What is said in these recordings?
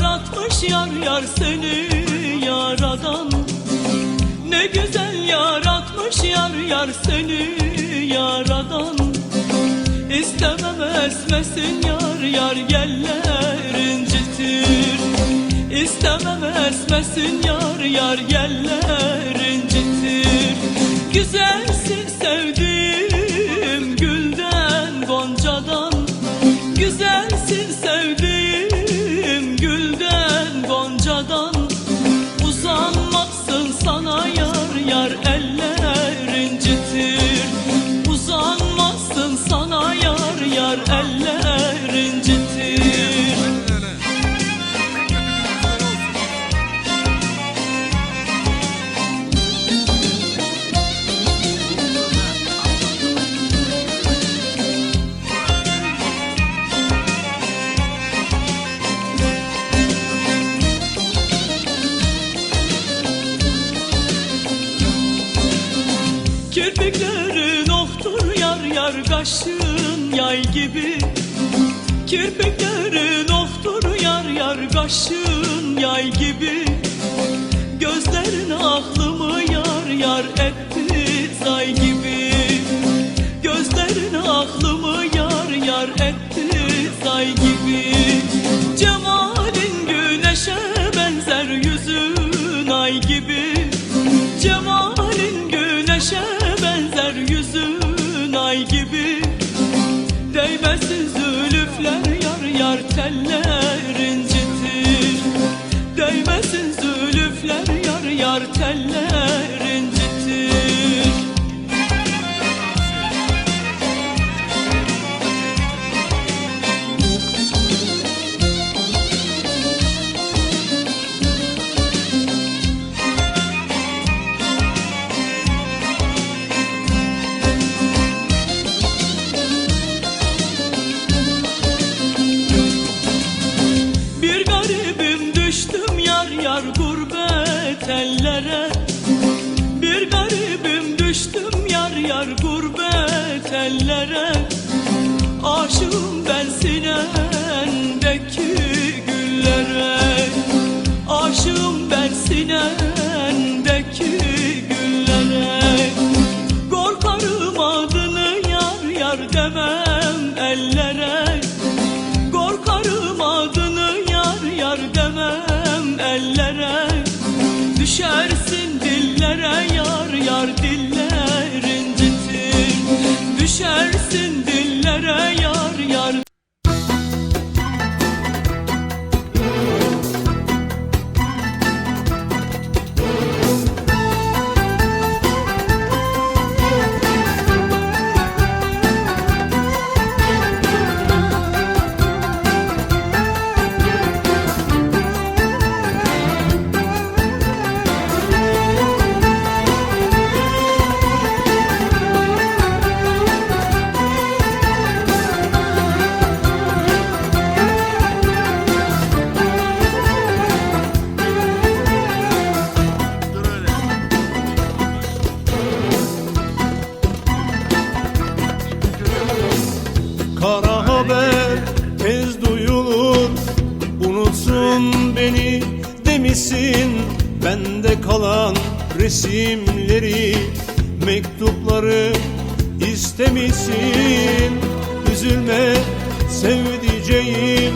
yaratmış yar yar seni yaradan. Ne güzel yaratmış yar yar seni yaradan. İstemem esmesin yar yar geller incitir. İstemem esmesin yar yar geller incitir. Güzelsin Kirpiklerin oktur yar yar kaşın yay gibi. Kirpiklerin oktur yar yar kaşın yay gibi Değmesin ellere Bir garibim düştüm yar yar gurbet ellere. Aşığım ben sinendeki güllere. Aşığım ben sinendeki Düşersin dillere yar yar diller incitir Düşersin dillere yar yar beni demişsin. Bende kalan resimleri Mektupları istemişsin. Üzülme sevdiceğim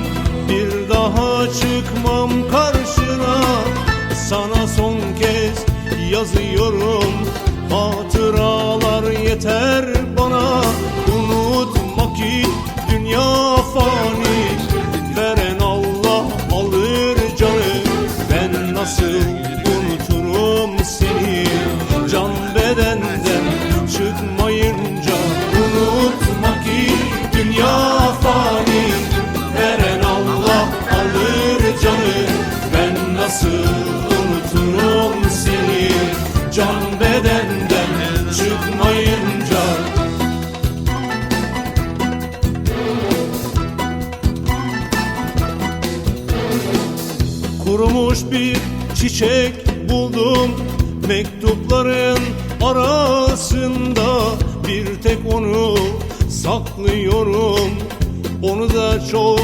çıkmayınca. Kurumuş bir çiçek buldum Mektupların arasında. Bir tek onu saklıyorum Onu da çok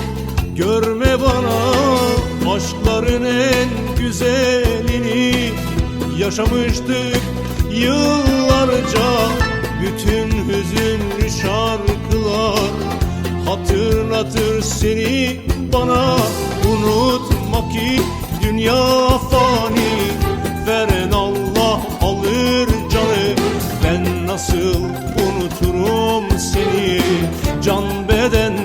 Görme bana. Aşkların en güzelini Yaşamıştık yıllarca Bütün hüzünlü şarkılar Hatırlatır seni bana. Unutma ki dünya fani Veren Allah alır canı. Ben nasıl unuturum seni? Can bedenden